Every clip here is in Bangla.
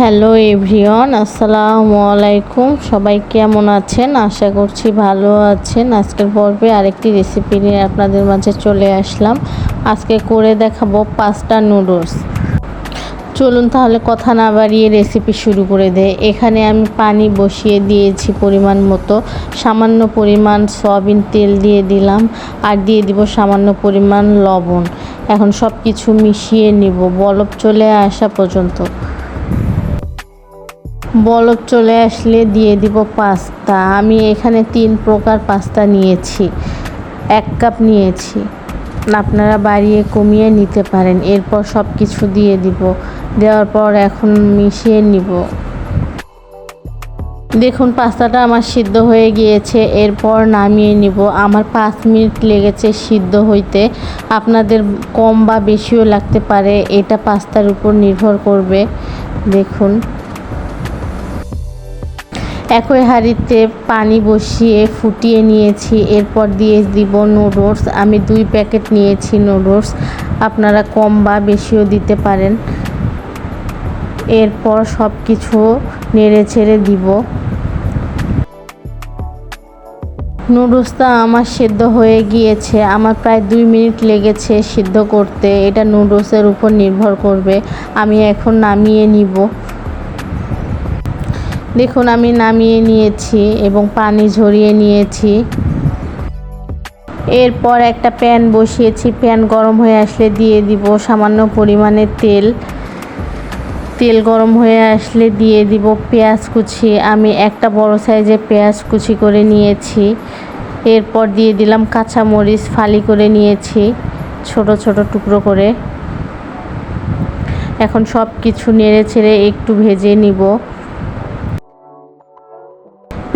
হ্যালো এভরিওয়ান, আসসালামু আলাইকুম। সবাই কেমন আছেন? আশা করছি ভালো আছেন। আজকের পর্বে আরেকটি রেসিপি নিয়ে আপনাদের মাঝে চলে আসলাম। আজকে করে দেখাবো পাস্তা নুডলস। চলুন তাহলে কথা না বাড়িয়ে রেসিপি শুরু করে দেয় এখানে আমি পানি বসিয়ে দিয়েছি পরিমাণ মতো। সামান্য পরিমাণ সয়াবিন তেল দিয়ে দিলাম আর দিয়ে দিব সামান্য পরিমাণ লবণ। এখন সব কিছু মিশিয়ে নিব। বলব চলে আসা পর্যন্ত। বলক চলে আসলে দিয়ে দিব পাস্তা। আমি এখানে তিন প্রকার পাস্তা নিয়েছি। এক কাপ নিয়েছি। আপনারা বাড়িয়ে কমিয়ে নিতে পারেন। এরপর সব কিছু দিয়ে দিব। দেওয়ার পর এখন মিশিয়ে নিব। দেখুন, পাস্তাটা আমার সিদ্ধ হয়ে গিয়েছে। এরপর নামিয়ে নিব। আমার পাঁচ মিনিট লেগেছে সিদ্ধ হইতে। আপনাদের কম বা বেশিও লাগতে পারে। এটা পাস্তার উপর নির্ভর করবে। দেখুন। একই হাঁড়িতে পানি বসিয়ে ফুটিয়ে নিয়েছি। এরপর দিয়ে দিব নুডলস আমি দুই প্যাকেট নিয়েছি নুডলস আপনারা কম বা বেশিও দিতে পারেন। এরপর সব কিছু নেড়ে ছেড়ে দিব। নুডলসটা আমার সেদ্ধ হয়ে গিয়েছে। আমার প্রায় দুই মিনিট লেগেছে সিদ্ধ করতে। এটা নুডলসের উপর নির্ভর করবে। আমি এখন নামিয়ে নিব। দেখুন, আমি নামিয়ে নিয়েছি এবং পানি ঝরিয়ে নিয়েছি। এরপর একটা প্যান বসিয়েছি, প্যান গরম হয়ে আসলে দিয়ে দিব সামান্য পরিমাণে তেল। তেল গরম হয়ে আসলে দিয়ে দিব পেঁয়াজ কুচি। আমি একটা বড় সাইজের পেঁয়াজ কুচি করে নিয়েছি। এরপর দিয়ে দিলাম কাঁচামরিচ ফালি করে নিয়েছি, ছোট ছোট টুকরো করে। এখন সব কিছু নেড়ে ছেড়ে একটু ভেজে নিব।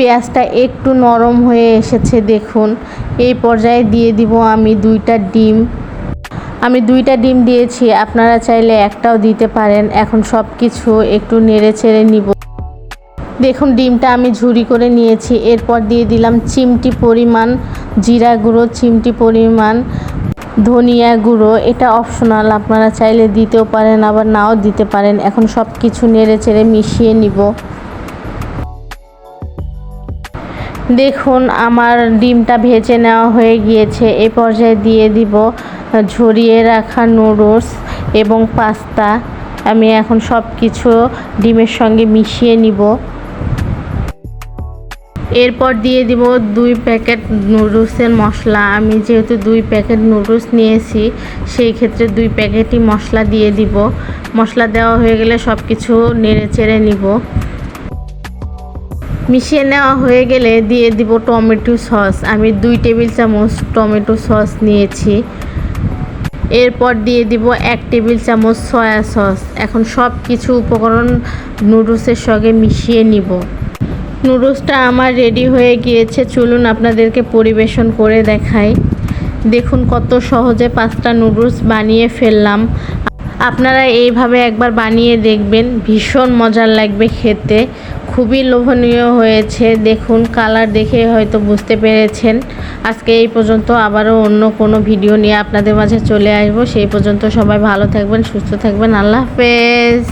পেঁয়াজটা একটু নরম হয়ে এসেছে, দেখুন। এই পর্যায়ে দিয়ে দিব আমি দুইটা ডিম। আমি দুইটা ডিম দিয়েছি, আপনারা চাইলে একটাও দিতে পারেন। এখন সব কিছু একটু নেড়ে চেড়ে নিব। দেখুন, ডিমটা আমি ঝুরি করে নিয়েছি। এরপর দিয়ে দিলাম চিমটি পরিমাণ জিরা গুঁড়ো, চিমটি পরিমাণ ধনিয়া গুঁড়ো। এটা অপশনাল, আপনারা চাইলে দিতেও পারেন, আবার নাও দিতে পারেন। এখন সব কিছু নেড়ে চেড়ে মিশিয়ে নিব। দেখুন, আমার ডিমটা ভেজে নেওয়া হয়ে গিয়েছে। এ পর্যায়ে দিয়ে দিব ঝরিয়ে রাখা নুডলস এবং পাস্তা আমি এখন সব কিছু ডিমের সঙ্গে মিশিয়ে নিব। এরপর দিয়ে দিব দুই প্যাকেট নুডলসের মশলা। আমি যেহেতু দুই প্যাকেট নুডলস নিয়েছি, সেই ক্ষেত্রে দুই প্যাকেটই মশলা দিয়ে দিব। মশলা দেওয়া হয়ে গেলে সব কিছু নেড়ে চেড়ে নিব। মিশিয়ে নেওয়া হয়ে গেলে দিয়ে দিব টমেটো সস। আমি দুই টেবিল চামচ টমেটো সস নিয়েছি। এরপর দিয়ে দিব এক টেবিল চামচ সয়া সস। এখন সব কিছু উপকরণ নুডলসের সঙ্গে মিশিয়ে নিব। নুডলসটা আমার রেডি হয়ে গিয়েছে। চলুন আপনাদেরকে পরিবেশন করে দেখাই। দেখুন কত সহজে পাঁচটা নুডলস বানিয়ে ফেললাম। আপনারা এইভাবে একবার বানিয়ে দেখবেন। ভীষণ মজার লাগবে খেতে। খুবই লোভনীয় হয়েছে। দেখুন কালার দেখে হয়তো বুঝতে পেরেছেন। আজকে এই পর্যন্ত আবারও অন্য কোনো ভিডিও নিয়ে আপনাদের মাঝে চলে আসব। সেই পর্যন্ত সবাই ভালো থাকবেন, সুস্থ থাকবেন। আল্লাহ হাফেজ।